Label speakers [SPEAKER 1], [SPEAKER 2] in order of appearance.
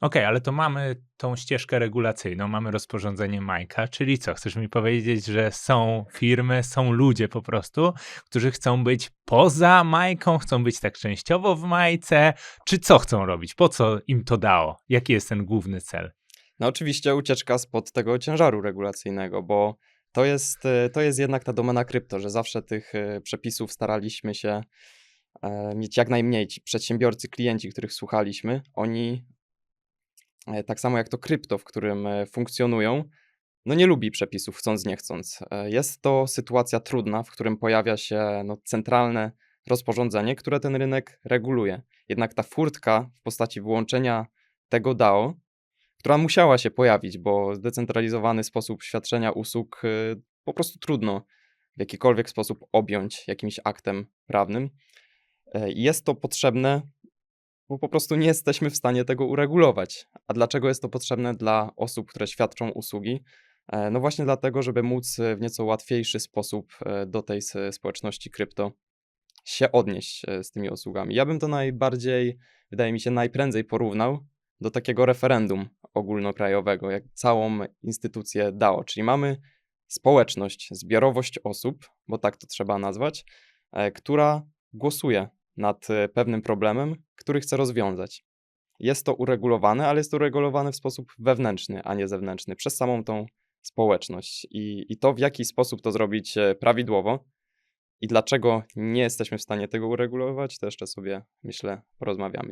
[SPEAKER 1] Okej, ale to mamy tą ścieżkę regulacyjną, mamy rozporządzenie MiCA, czyli co? Chcesz mi powiedzieć, że są firmy, są ludzie po prostu, którzy chcą być poza Majką, chcą być tak częściowo w Majce, czy co chcą robić? Po co im to dało? Jaki jest ten główny cel?
[SPEAKER 2] No oczywiście ucieczka spod tego ciężaru regulacyjnego, bo to jest, e, to jest jednak ta domena krypto, że zawsze tych e, przepisów staraliśmy się e, mieć jak najmniej. Ci przedsiębiorcy, klienci, których słuchaliśmy, oni tak samo jak to krypto, w którym e, funkcjonują, no nie lubi przepisów chcąc nie chcąc. E, Jest to sytuacja trudna, w którym pojawia się no, centralne rozporządzenie, które ten rynek reguluje. Jednak ta furtka w postaci wyłączenia tego DAO, która musiała się pojawić, bo zdecentralizowany sposób świadczenia usług po prostu trudno w jakikolwiek sposób objąć jakimś aktem prawnym. E, Jest to potrzebne, bo po prostu nie jesteśmy w stanie tego uregulować. A dlaczego jest to potrzebne dla osób, które świadczą usługi? E, No właśnie dlatego, żeby móc e, w nieco łatwiejszy sposób e, do tej społeczności krypto się odnieść z tymi usługami. Ja bym to najbardziej, wydaje mi się, najprędzej porównał do takiego referendum ogólnokrajowego, jak całą instytucję DAO, czyli mamy społeczność, zbiorowość osób, bo tak to trzeba nazwać, która głosuje nad e, pewnym problemem, który chce rozwiązać. Jest to uregulowane, ale jest to uregulowane w sposób wewnętrzny, a nie zewnętrzny, przez samą tą społeczność. I, i to, w jaki sposób to zrobić e, prawidłowo i dlaczego nie jesteśmy w stanie tego uregulować, to jeszcze sobie, myślę, porozmawiamy.